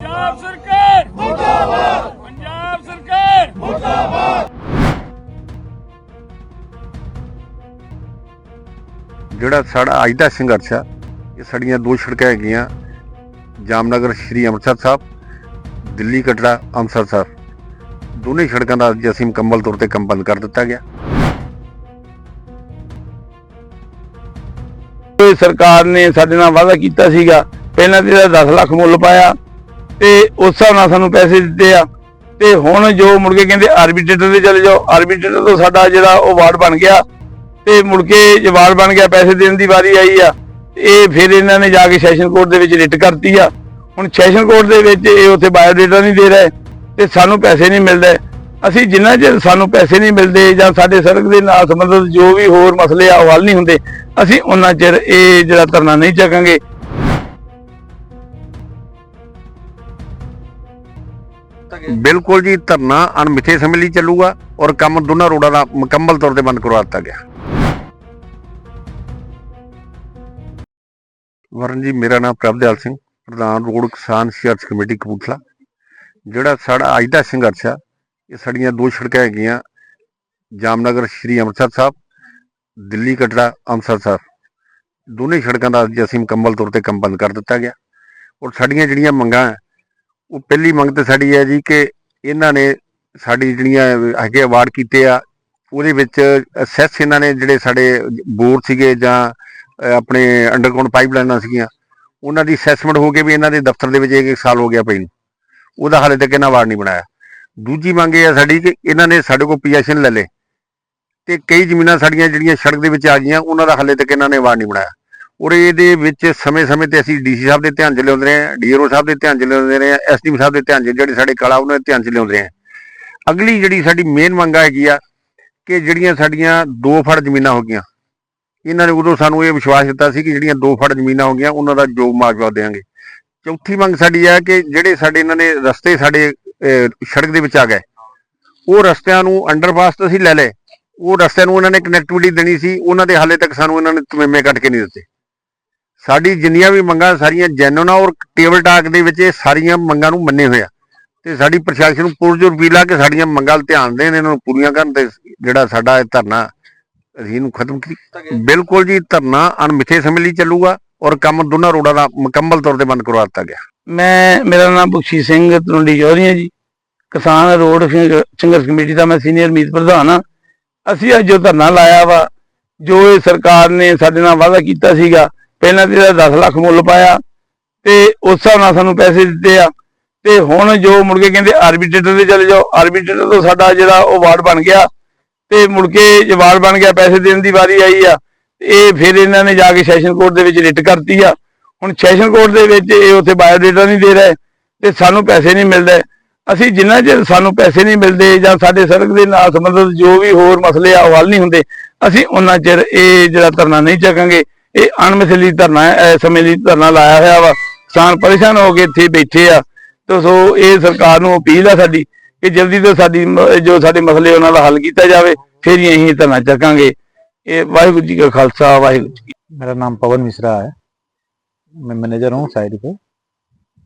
ਪੰਜਾਬ ਸਰਕਾਰ ਮੁਰਦਾਬਾਦ। ਪੰਜਾਬ ਸਰਕਾਰ ਜਿਹੜਾ ਸਾਡਾ ਅੱਜ ਦਾ ਸੰਘਰਸ਼ ਆ ਇਹ ਸਾਡੀਆਂ ਦੋ ਸੜਕਾਂ ਹੈਗੀਆਂ। ਜਾਮਨਗਰ ਸ਼੍ਰੀ ਅੰਮ੍ਰਿਤਸਰ ਸਾਹਿਬ ਦਿੱਲੀ ਕਟੜਾ ਅੰਮ੍ਰਿਤਸਰ ਸਾਹਿਬ। ਦੋਨੇ ਸੜਕਾਂ ਦਾ ਅੱਜ ਅਸੀਂ ਮੁਕੰਮਲ ਤੌਰ ਤੇ ਕੰਮ ਬੰਦ ਕਰ ਦਿੱਤਾ ਗਿਆ। ਇਹ ਸਰਕਾਰ ਨੇ ਸਾਡੇ ਨਾਲ ਵਾਅਦਾ ਕੀਤਾ ਸੀਗਾ। ਪਹਿਲਾਂ ਤੇ ਇਹਦਾ 10 ਲੱਖ ਮੁੱਲ ਪਾਇਆ। ਤੇ ਉਸ ਹਿਸਾਬ ਨਾਲ ਸਾਨੂੰ ਪੈਸੇ ਦਿੱਤੇ ਆ। ਤੇ ਹੁਣ ਜੋ ਮੁੜ ਕੇ ਕਹਿੰਦੇ ਆਰਬੀਟ੍ਰੇਟਰ ਤੇ ਚਲੇ ਜਾਓ ਆਰਬੀਟ੍ਰੇਟਰ ਤੋਂ ਸਾਡਾ ਜਿਹੜਾ ਉਹ ਵਾਰਡ ਬਣ ਗਿਆ। ਤੇ ਮੁੜ ਕੇ ਜੇ ਬਣ ਗਿਆ, ਪੈਸੇ ਦੇਣ ਦੀ ਵਾਰੀ ਆਈ ਆ। ਇਹ ਫਿਰ ਇਹਨਾਂ ਨੇ ਜਾ ਕੇ ਸੈਸ਼ਨ ਕੋਰਟ ਦੇ ਵਿੱਚ ਰਿਟ ਕਰਤੀ ਆ। ਹੁਣ ਸੈਸ਼ਨ ਕੋਰਟ ਦੇ ਵਿੱਚ ਇਹ ਉੱਥੇ ਬਾਇਓਡੇਟਾ ਨਹੀਂ ਦੇ ਰਹੇ ਤੇ ਸਾਨੂੰ ਪੈਸੇ ਨਹੀਂ ਮਿਲਦੇ। ਅਸੀਂ ਜਿੰਨਾ ਚਿਰ ਸਾਨੂੰ ਪੈਸੇ ਨਹੀਂ ਮਿਲਦੇ ਜਾਂ ਸਾਡੇ ਸੜਕ ਦੇ ਨਾਲ ਸੰਬੰਧਿਤ ਜੋ ਵੀ ਹੋਰ ਮਸਲੇ ਆ, ਉਹ ਹੱਲ ਨਹੀਂ ਹੁੰਦੇ, ਅਸੀਂ ਉਹਨਾਂ ਚਿਰ ਇਹ ਜਿਹੜਾ ਧਰਨਾ ਨਹੀਂ ਚੱਕਾਂਗੇ। ਬਿਲਕੁਲ ਜੀ, ਧਰਨਾ ਅਣਮਿੱਥੇ ਸਮੇਂ ਲਈ ਚੱਲੂਗਾ ਔਰ ਕੰਮ ਦੋਨਾਂ ਰੋਡਾਂ ਦਾ ਮੁਕੰਮਲ ਤੌਰ ਤੇ ਬੰਦ ਕਰਵਾ ਦਿੱਤਾ ਗਿਆ। ਵਰਨ ਜੀ, ਮੇਰਾ ਨਾਮ ਪ੍ਰਭਦਿਆਲ ਸਿੰਘ, ਪ੍ਰਧਾਨ ਰੋਡ ਕਿਸਾਨ ਸੰਘਰਸ਼ ਕਮੇਟੀ, ਕਪੂਰਥਲਾ। ਜਿਹੜਾ ਸਾਡਾ ਅੱਜ ਦਾ ਸੰਘਰਸ਼ ਆ, ਇਹ ਸਾਡੀਆਂ ਦੋ ਸੜਕਾਂ ਹੈਗੀਆਂ, ਜਾਮਨਗਰ ਸ਼੍ਰੀ ਅੰਮ੍ਰਿਤਸਰ ਸਾਹਿਬ, ਦਿੱਲੀ ਕਟੜਾ ਅੰਮ੍ਰਿਤਸਰ ਸਾਹਿਬ। ਦੋਨੇ ਸੜਕਾਂ ਦਾ ਅੱਜ ਅਸੀਂ ਮੁਕੰਮਲ ਤੌਰ ਤੇ ਕੰਮ ਬੰਦ ਕਰ ਦਿੱਤਾ ਗਿਆ ਔਰ ਸਾਡੀਆਂ ਜਿਹੜੀਆਂ ਮੰਗਾਂ ਉਹ ਪਹਿਲੀ ਮੰਗ ਤੇ ਸਾਡੀ ਹੈ ਜੀ ਕਿ ਇਹਨਾਂ ਨੇ ਸਾਡੀ ਜਿਹੜੀਆਂ ਹੈਗੇ ਅਵਾਰਡ ਕੀਤੇ ਆ, ਉਹਦੇ ਵਿੱਚ ਅਸੈਸ ਇਹਨਾਂ ਨੇ ਜਿਹੜੇ ਸਾਡੇ ਬੋਰ ਸੀਗੇ ਜਾਂ ਆਪਣੇ ਅੰਡਰਗਰਾਉਂਡ ਪਾਈਪਲਾਈਨਾਂ ਸੀਗੀਆਂ, ਉਹਨਾਂ ਦੀ ਅਸੈਸਮੈਂਟ ਹੋ ਕੇ ਵੀ ਇਹਨਾਂ ਦੇ ਦਫ਼ਤਰ ਦੇ ਵਿੱਚ ਇੱਕ ਇੱਕ ਸਾਲ ਹੋ ਗਿਆ ਪਈ ਨੂੰ। ਉਹਦਾ ਹਾਲੇ ਤੱਕ ਇਹਨਾਂ ਅਵਾਰਡ ਨਹੀਂ ਬਣਾਇਆ। ਦੂਜੀ ਮੰਗ ਇਹ ਆ ਸਾਡੀ ਕਿ ਇਹਨਾਂ ਨੇ ਸਾਡੇ ਕੋਲ ਪੋਜੀਸ਼ਨ ਲੈ ਲੇ ਤੇ ਕਈ ਜ਼ਮੀਨਾਂ ਸਾਡੀਆਂ ਜਿਹੜੀਆਂ ਸੜਕ ਦੇ ਵਿੱਚ ਆ ਗਈਆਂ, ਉਹਨਾਂ ਦਾ ਹਾਲੇ ਤੱਕ ਇਹਨਾਂ ਨੇ ਅਵਾਰਡ ਨਹੀਂ ਬਣਾਇਆ। ਔਰ ਇਹਦੇ ਵਿੱਚ ਸਮੇਂ-ਸਮੇਂ ਤੇ ਅਸੀਂ ਡੀਸੀ ਸਾਹਿਬ ਦੇ ਧਿਆਨ 'ਚ ਲਿਆਉਂਦੇ ਰਹੇ ਹਾਂ, ਡੀਆਰਓ ਸਾਹਿਬ ਦੇ ਧਿਆਨ 'ਚ ਲਿਆਉਂਦੇ ਰਹੇ ਹਾਂ ਐਸਡੀਐਮ ਸਾਹਿਬ ਦੇ ਧਿਆਨ 'ਚ, ਜਿਹੜੇ ਸਾਡੇ ਕਲਾ ਉਹਨਾਂ ਦੇ ਧਿਆਨ 'ਚ ਲਿਆਉਂਦੇ ਰਹੇ ਹਾਂ। ਅਗਲੀ ਜਿਹੜੀ ਸਾਡੀ ਮੇਨ ਮੰਗ ਹੈਗੀ ਆ ਕਿ ਜਿਹੜੀਆਂ ਸਾਡੀਆਂ ਦੋ ਫੜ ਜ਼ਮੀਨਾਂ ਹੋ ਗਈਆਂ, ਇਹਨਾਂ ਨੇ ਉਦੋਂ ਸਾਨੂੰ ਇਹ ਵਿਸ਼ਵਾਸ ਦਿੱਤਾ ਸੀ ਕਿ ਜਿਹੜੀਆਂ ਦੋ ਫੜ ਜ਼ਮੀਨਾਂ ਹੋ ਗਈਆਂ, ਉਹਨਾਂ ਦਾ ਜੋ ਮੁਆਵਜ਼ਾ ਦੇਵਾਂਗੇ। ਚੌਥੀ ਮੰਗ ਸਾਡੀ ਹੈ ਕਿ ਜਿਹੜੇ ਸਾਡੇ ਇਹਨਾਂ ਨੇ ਰਸਤੇ ਸਾਡੇ ਸੜਕ ਦੇ ਵਿੱਚ ਆ ਗਏ, ਉਹ ਰਸਤਿਆਂ ਨੂੰ ਅੰਡਰਪਾਸ ਤਾਂ ਅਸੀਂ ਲੈ ਲਏ, ਉਹ ਰਸਤਿਆਂ ਨੂੰ ਇਹਨਾਂ ਨੇ ਕਨੈਕਟੀਵਿਟੀ ਦੇਣੀ ਸੀ, ਉਹਨਾਂ ਦੇ ਹਾਲੇ ਤੱਕ ਸਾਨੂੰ ਇਹਨਾਂ ਨੇ ਤਮੇਮੇ ਕੱਟ ਕੇ ਨਹੀਂ ਦਿੱਤੇ। ਸਾਡੀ ਜਿੰਨੀਆਂ ਵੀ ਮੰਗਾਂ ਸਾਰੀਆਂ ਜੈਨੂਨ ਆ ਔਰ ਟੇਬਲ ਟਾਕ ਦੇ ਵਿੱਚ ਇਹ ਸਾਰੀਆਂ ਮੰਗਾਂ ਨੂੰ ਮੰਨੇ ਹੋਇਆ ਤੇ ਸਾਡੀ ਪ੍ਰਸ਼ਾਸਨ ਨੂੰ ਪੁਰਜੋਰ ਅਪੀਲ ਆ ਕਿ ਸਾਡੀਆਂ ਮੰਗਾਂ ਧਿਆਨ ਦੇਣ, ਇਹਨਾਂ ਨੂੰ ਪੂਰੀਆਂ ਕਰਨ ਤੇ ਜਿਹੜਾ ਸਾਡਾ ਇਹ ਧਰਨਾ ਅਸੀਂ ਇਹਨੂੰ ਖਤਮ ਕੀ ਬਿਲਕੁਲ ਜੀ, ਧਰਨਾ ਅਣਮਿੱਥੇ ਸਮੇਂ ਲਈ ਚੱਲੂਗਾ ਔਰ ਕੰਮ ਦੋਨਾਂ ਰੋਡਾਂ ਦਾ ਮੁਕੰਮਲ ਤੌਰ ਤੇ ਬੰਦ ਕਰਵਾ ਦਿੱਤਾ ਗਿਆ। ਮੈਂ, ਮੇਰਾ ਨਾਮ ਬਖਸ਼ੀ ਸਿੰਘ ਤਲੁੰਡੀ ਚੌਧਰੀ ਜੀ। ਕਿਸਾਨ ਰੋਡ ਸੰਘਰਸ਼ ਕਮੇਟੀ ਦਾ ਮੈਂ ਸੀਨੀਅਰ ਮੀਤ ਪ੍ਰਧਾਨ ਆ। ਅਸੀਂ ਅੱਜ ਜੋ ਧਰਨਾ ਲਾਇਆ ਵਾ, ਜੋ ਇਹ ਸਰਕਾਰ ਨੇ ਸਾਡੇ ਨਾਲ ਵਾਅਦਾ ਕੀਤਾ ਸੀਗਾ ਪਹਿਲਾਂ ਤੇ ਇਹਦਾ 10 ਲੱਖ ਮੁੱਲ ਪਾਇਆ ਤੇ ਉਸ ਹਿਸਾਬ ਨਾਲ ਸਾਨੂੰ ਪੈਸੇ ਦਿੱਤੇ ਆ। ਤੇ ਹੁਣ ਜੋ ਮੁੜ ਕੇ ਕਹਿੰਦੇ ਆਰਬਿਟਰੇਟਰ ਤੇ ਚਲੇ ਜਾਓ ਆਰਬਿਟਰੇਟਰ ਤੋਂ ਸਾਡਾ ਜਿਹੜਾ ਉਹ ਵਾਰਡ ਬਣ ਗਿਆ ਤੇ ਮੁੜ ਕੇ ਜੇ ਵਾਰਡ ਬਣ ਗਿਆ, ਪੈਸੇ ਦੇਣ ਦੀ ਵਾਰੀ ਆਈ ਆ ਇਹ ਫਿਰ ਇਹਨਾਂ ਨੇ ਜਾ ਕੇ ਸੈਸ਼ਨ ਕੋਰਟ ਦੇ ਵਿੱਚ ਰਿਟ ਕਰਤੀ ਆ। ਹੁਣ ਸੈਸ਼ਨ ਕੋਰਟ ਦੇ ਵਿੱਚ ਇਹ ਉੱਥੇ ਬਾਇਓਡੇਟਾ ਨਹੀਂ ਦੇ ਰਹੇ ਤੇ ਸਾਨੂੰ ਪੈਸੇ ਨਹੀਂ ਮਿਲਦੇ। ਅਸੀਂ ਜਿੰਨਾ ਚਿਰ ਸਾਨੂੰ ਪੈਸੇ ਨਹੀਂ ਮਿਲਦੇ ਜਾਂ ਸਾਡੇ ਸੜਕ ਦੇ ਨਾਲ ਸੰਬੰਧਿਤ ਜੋ ਵੀ ਹੋਰ ਮਸਲੇ ਆ, ਉਹ ਹੱਲ ਨਹੀਂ ਹੁੰਦੇ, ਅਸੀਂ ਉਹਨਾਂ ਚਿਰ ਇਹ ਜਿਹੜਾ ਧਰਨਾ ਨਹੀਂ ਚੱਕਾਂਗੇ। ਇਹ ਅਣਮਿਥਲੀ ਧਰਨਾ ਹੈ ਇਸ ਸਮੇਂ ਲਈ ਧਰਨਾ ਲਾਇਆ ਹੋਇਆ ਵਾ ਕਿਸਾਨ ਪਰੇਸ਼ਾਨ ਹੋ ਕੇ ਇੱਥੇ ਬੈਠੇ ਆ ਤੇ ਸੋ ਇਹ ਸਰਕਾਰ ਨੂੰ ਅਪੀਲ ਆ ਸਾਡੀ ਕਿ ਜਲਦੀ ਤੋਂ ਸਾਡੀ ਮ- ਜੋ ਸਾਡੇ ਮਸਲੇ ਉਹਨਾਂ ਦਾ ਹੱਲ ਕੀਤਾ ਜਾਵੇ ਫਿਰ ਹੀ ਅਸੀਂ ਧਰਨਾ ਚੱਕਾਂਗੇ ਇਹ ਵਾਹਿਗੁਰੂ ਜੀ ਕਾ ਖਾਲਸਾ ਵਾਹਿਗੁਰੂ ਜੀ ਕੀ मेरा नाम पवन मिश्रा है मैं मैनेजर हूँ साइड पे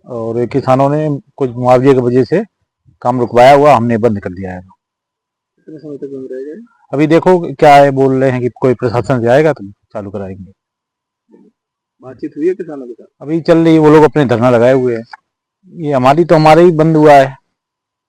और ये किसानों ने कुछ मुआवजे की वजह से काम रुकवाया हुआ हमने बंद कर दिया है अभी देखो क्या है बोल रहे हैं कि कोई प्रशासन से आएगा तो चालू कराएंगे बातचीत हुई है किसानों के साथ अभी चल रही वो लोग अपने धरना लगाए हुए हैं ये हमारी तो हमारे ही बंद हुआ है